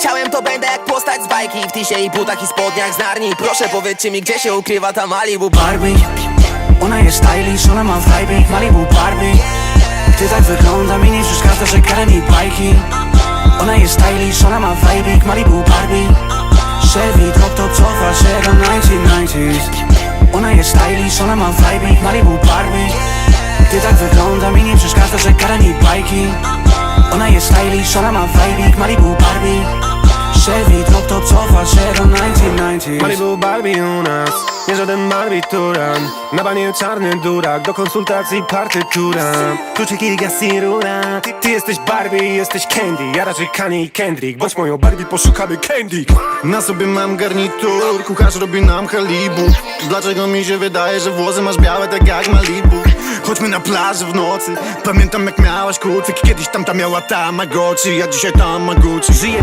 chciałem to będę jak postać z bajki. W tisie i butach i spodniach z Narni. Proszę powiedzcie mi gdzie się ukrywa ta Malibu Barbie? Ona jest stylish, ona ma vibe. Malibu Barbie. Ty tak wygląda mi nie przeszkadza, że kara mi bajki. Ona jest stylish, ona ma vibe. Malibu Barbie. Chevy, drop top, cofa się do 1990s Ona jest stylish, ona ma vibe. Malibu Barbie. Ty tak wygląda mi nie przeszkadza, że kara mi bajki. Ona jest stylish, ona ma vibe. Malibu Barbie Chevy, drop top, cofa się do 1990s Malibu Barbie u nas, nie żaden barbituran Na banie czarny durak, do konsultacji partytura. Kluczyki, gaz i rura ty, ty jesteś Barbie, jesteś Candy. Ja raczej Kanye i Kendrick Bądź moją Barbie, poszukamy Candy. Na sobie mam garnitur, kucharz robi nam halibu. Dlaczego mi się wydaje, że włosy masz białe tak jak Malibu? Chodźmy na plażę w nocy, pamiętam jak miałaś kucyk. Kiedyś tamta miała Tamagotchi, ja dzisiaj Tamaguchi. Żyję